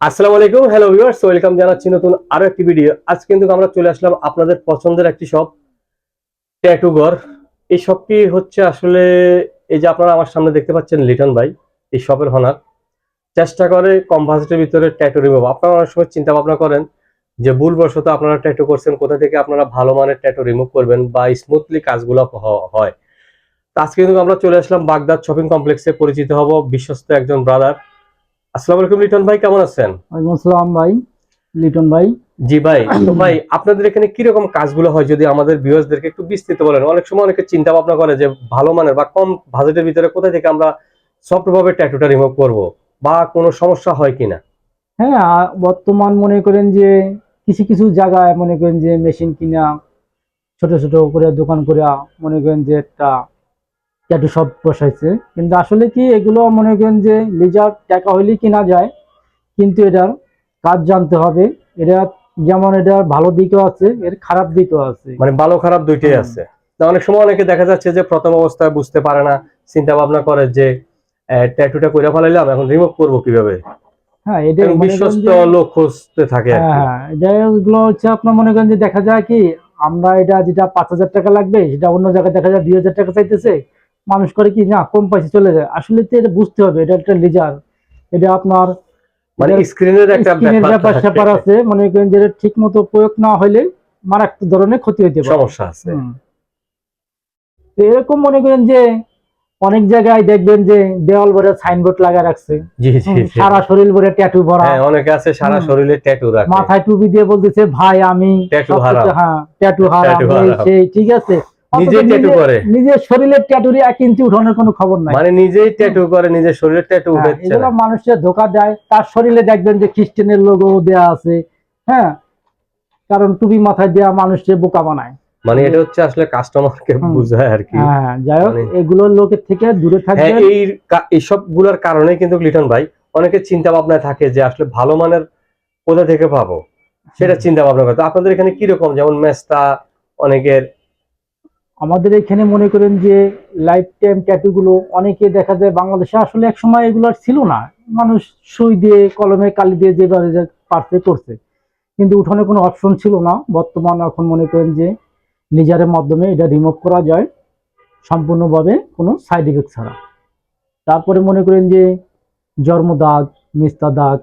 আসসালামু আলাইকুম hello viewers welcome জানাচ্ছি নতুন আরও একটি ভিডিও আজ কিন্তু আমরা চলে আসলাম আপনাদের পছন্দের একটি শপ ট্যাটুগর এই শপটি হচ্ছে আসলে, এই যে আপনারা আমার সামনে দেখতে পাচ্ছেন লিটন ভাই, এই শপের হনার চেষ্টা করে কম ভিতরে ট্যাটু রিমুভ আপনারা অনেক সময় চিন্তা ভাবনা করেন যে ভুলবশত আপনারা ট্যাটু করছেন, কোথা থেকে আপনারা ভালো মানের ট্যাটু রিমুভ করবেন বা স্মুথলি কাজগুলো হয়। আজকে কিন্তু আমরা চলে আসলাম বাগদাদ শপিং কমপ্লেক্সে পরিচিত হব বিশ্বস্ত একজন ব্রাদার আসসালামু আলাইকুম লিটন ভাই কেমন আছেন? ওয়ালাইকুম আসসালাম ভাই লিটন ভাই। জি ভাই তো ভাই আপনাদের এখানে কীরকম কাজগুলো হয় যদি আমাদের ভিউয়ার্সদেরকে একটু বিস্তৃত বলেন? অনেক সময় অনেকে চিন্তা ভাবনা করে যে ভালো মানের বা কম বাজেটের ভিতরে কোথা থেকে আমরা সফট ভাবে ট্যাটুটা রিমুভ করব বা কোনো সমস্যা হয় কিনা? হ্যাঁ বর্তমান মনে করেন যে কিছু কিছু জায়গায় মনে করেন যে মেশিন কিনা ছোট ছোট করে দোকান করে মনে করেন যে একটা ট্যাটু সব বসাইছে। কিন্তু আসলে কি এগুলো মনে করেন যে লিজার টাকা হইলেই কিনা যায় কিন্তু এটার কাজ জানতে হবে। এটা যেমন এটার ভালো দিকও আছে এর খারাপ দিকও আছে। মানে ভালো খারাপ দুইটাই আছে। অনেক সময় অনেকে দেখা যাচ্ছে যে প্রথম অবস্থায় বুঝতে পারে না চিন্তা ভাবনা করে যে ট্যাটুটা করে ফেলাইলাম এখন রিমুভ করব কীভাবে? হ্যাঁ এটা বিশ্বস্ত লোক খুঁজতে থাকে হ্যাঁ হ্যাঁ এগুলো হচ্ছে আপনার মনে করেন যে দেখা যায় কি আমরা এটা যেটা পাঁচ হাজার টাকা লাগবে সেটা অন্য জায়গায় দেখা যায় দুই হাজার টাকা চাইতেছে মানুষ করে কি না কম পয়সা চলে যায়। আসলে তো এটা বুঝতে হবে এটা একটা লিজার এটা আপনার মানে স্ক্রিনের একটা ব্যাপার স্যাপার আছে। মনে করেন যে ঠিক মতো প্রয়োগ না হলে মারাত্মক ধরনের ক্ষতি হইতে পারে। সমস্যা আছে। এরকম মনে করেন যে অনেক জায়গায় দেখবেন যে দেওয়াল ভরে সাইনবোর্ড লাগা রাখছে। সারা শরীর ভরে ট্যাটু ভরা। হ্যাঁ অনেকে আছে সারা। শরীরে ট্যাটু রাখে। মাথায় টুপি দিয়ে বলতেছে ভাই আমি ট্যাটু হারাম। হ্যাঁ ট্যাটু হারাম। সেই ঠিক আছে? নিজেই ট্যাটু করে। নিজের শরীরের ট্যাটুরি এক ইঞ্চি উঠানোর কোনো খবর নাই। মানে নিজেই ট্যাটু করে নিজের শরীরে ট্যাটু হ্যাঁ, উঠাচ্ছে এগুলো মানুষের ধোকা দেয়। তার শরীরে দেখবেন যে খ্রিস্টানের লোগো দেয়া আছে। হ্যাঁ? কারণ টুপি মাথায় দেওয়া মানুষকে বোকা বানায়। মানে এটা হচ্ছে আসলে কাস্টমারকে। বুঝায় আর কি। হ্যাঁ যাই হোক মানে- এগুলোর লোকের থেকে দূরে হ্যাঁ থাকবে এই এইসবগুলার কারণে কিন্তু লিটন ভাই অনেকে চিন্তা ভাবনায় থাকে যে আসলে ভালো মানের কোথা থেকে পাবো? সেটা চিন্তা ভাবনা করে। তো আপনাদের এখানে কীরকম? যেমন মেস্তা অনেকের আমাদের এখানে মনে করেন যে লাইফ টাইম ট্যাটু গুলো অনেকে দেখা যায় বাংলাদেশে আসলে এক সময় এগুলো ছিল না। মানুষ সুই দিয়ে, কলমে কালি দিয়ে যেভাবে পারছে করছে। কিন্তু উঠানে কোনো অপশন ছিল না। বর্তমান এখন মনে করেন যে লিজারের মাধ্যমে এটা রিমুভ করা যায় সম্পূর্ণভাবে কোনো সাইড ইফেক্ট ছাড়া। তারপরে মনে করেন যে জন্ম দাগ, মিস্তা দাগ,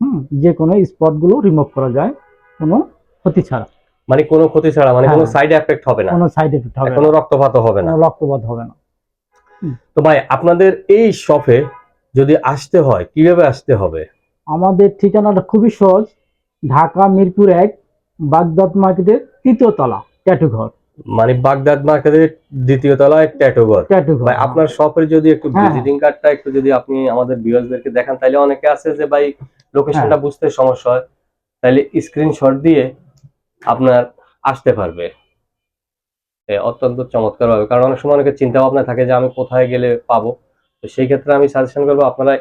হুম যে কোনো স্পটগুলো রিমুভ করা যায় কোনো ক্ষতি ছাড়া। মানে কোনো ক্ষতি ছাড়া মানে কোনো হ্যাঁ। সাইড এফেক্ট হবে না। কোনো সাইড এফেক্ট হবে কোনো রক্তপাত হবে না। রক্তপাত হবে না। তো ভাই আপনাদের এই শপে যদি আসতে হয় কীভাবে আসতে হবে? আমাদের ঠিকানাটা খুবই সহজ। ঢাকা মিরপুর এক বাগদাদ মার্কেটের তৃতীয় তলা ট্যাটু ঘর। মানে বাগদাদ মার্কেটের দ্বিতীয় তলায় ট্যাটু ঘর। ট্যাটু ঘর ভাই আপনার শপের যদি একটু হ্যাঁ। ভিজিটিং কার্ডটা একটু যদি আপনি আমাদের ভিউয়ার্সদেরকে দেখান তাহলে অনেকে আছে যে ভাই লোকেশনটা হ্যাঁ। বুঝতে সমস্যা হয়। তাহলে স্ক্রিনশট দিয়ে আপনার আসতে পারবে। অত্যন্ত চমৎকার হবে কারণ অনেক সময় অনেকে চিন্তা ভাবনা থাকে যে আমি কোথায় গেলে পাবো। তো সেই ক্ষেত্রে আমি সাজেশন করব আপনারা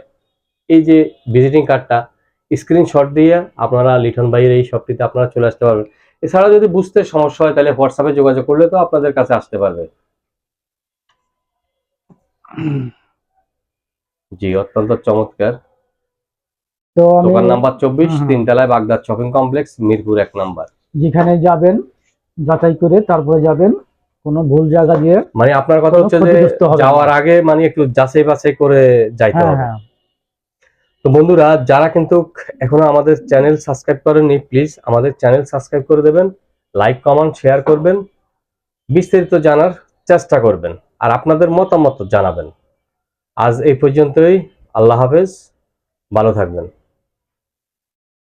এই যে ভিজিটিং কার্ডটা স্ক্রিনশট দিয়ে আপনারা লিটন ভাইয়ের এই শপটিতে আপনারা চলে আসতে পারবেন। এছাড়া যদি বুঝতে সমস্যা হয় তাহলে হোয়াটসঅ্যাপে যোগাযোগ করলে তো আপনাদের কাছে আসতে পারবে। জি অত্যন্ত চমৎকার। দোকান নাম্বার চব্বিশ। তিনতলায় বাগদাদ শপিং কমপ্লেক্স মিরপুর এক নাম্বার। যেখানে যাবেন যাচাই করে তারপরে যাবেন কোনো ভুল জায়গা দিয়ে মানে আপনার কথা হচ্ছে যে। যাওয়ার আগে মানে একটু যাচাই বাছাই করে যাইতে হ্যাঁ হবে। হ্যাঁ। তো বন্ধুরা যারা কিন্তু এখনও আমাদের চ্যানেল সাবস্ক্রাইব করেননি প্লিজ আমাদের চ্যানেল সাবস্ক্রাইব করে দেবেন লাইক কমেন্ট শেয়ার করবেন বিস্তারিত জানার চেষ্টা করবেন আর আপনাদের মতামত জানাবেন। আজ এই পর্যন্তই আল্লাহ হাফেজ ভালো থাকবেন।